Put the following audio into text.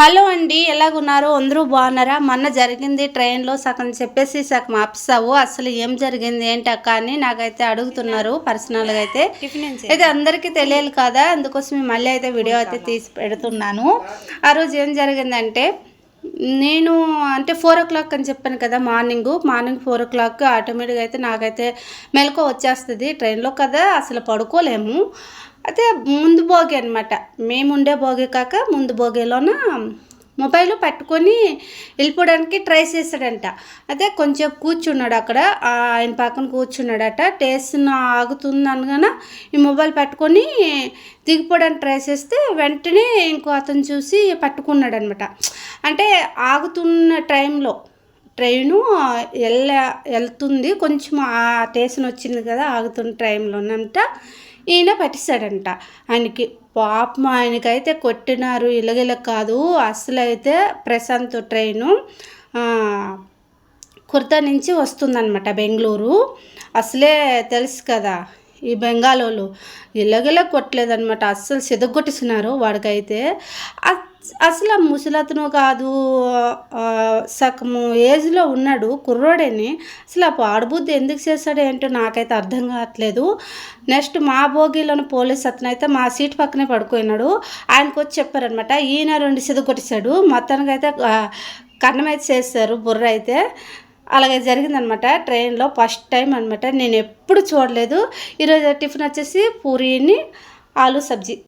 Hello అండి ఎలాగున్నారు? అందరూ బాగున్నారా? మొన్న జరిగింది ట్రైన్లో సగం చెప్పేసి సగం ఆపిస్తావు అసలు ఏం జరిగింది ఏంటి అక్క అని నాకైతే అడుగుతున్నారు పర్సనల్గా అయితే. ఇది అందరికీ తెలియాలి కదా అందుకోసం మళ్ళీ అయితే వీడియో అయితే తీసి పెడుతున్నాను. ఆ రోజు ఏం జరిగిందంటే నేను అంటే ఫోర్ ఓ క్లాక్ అని చెప్పాను కదా morning morning four o'clock ఆటోమేటిక్గా అయితే నాకైతే మెలకు వచ్చేస్తుంది. ట్రైన్లో కదా అసలు పడుకోలేము. అయితే ముందు భోగి అనమాట మేము ఉండే భోగి కాక ముందు భోగిలోన మొబైల్ పట్టుకొని వెళ్ళిపోవడానికి ట్రై చేశాడంట. అదే కొంచెం కూర్చున్నాడు అక్కడ. ఆయన పక్కన కూర్చున్నాడట. టేస్ట్ ఆగుతుంది అనగానే ఈ మొబైల్ పట్టుకొని దిగిపోవడానికి ట్రై చేస్తే వెంటనే ఇంకో అతను చూసి పట్టుకున్నాడు అనమాట అంటే ఆగుతున్న టైంలో ట్రైను వెళ్ళ వెళ్తుంది కొంచెం ఆ స్టేషన్ వచ్చింది కదా ఆగుతున్న టైంలోనంట. ఈయన పట్టిస్తాడంట. ఆయనకి పాపం ఆయనకైతే కొట్టినారు. ఇలగిల కాదు. అసలు అయితే ప్రశాంత్ ట్రైను కుర్తా నుంచి వస్తుందన్నమాట బెంగళూరు. అసలే తెలుసు కదా ఈ బెంగాలోళ్ళు. ఇలాగెలా కొట్టలేదనమాట అస్సలు సిదగొట్టేసినారు వాడికైతే. అసలు ఆ ముసలతను కాదు సగము ఏజ్లో ఉన్నాడు కుర్రోడని. అసలు ఆ పాడుబుద్ధి ఎందుకు చేశాడు ఏంటో నాకైతే అర్థం కావట్లేదు. నెక్స్ట్ మా భోగిలోని పోలీస్ అతను అయితే మా సీట్ పక్కనే పడుకున్నాడు ఆయనకు వచ్చి చెప్పారనమాట ఈయన రెండు సిదగొట్టేశాడు మొత్తానికి అయితే చేస్తారు బుర్ర అయితే. అలాగే జరిగిందనమాట. ట్రైన్లో ఫస్ట్ టైం అనమాట. నేను ఎప్పుడు చూడలేదు. ఈరోజు టిఫిన్ వచ్చేసి పూరీని ఆలు సబ్జీ.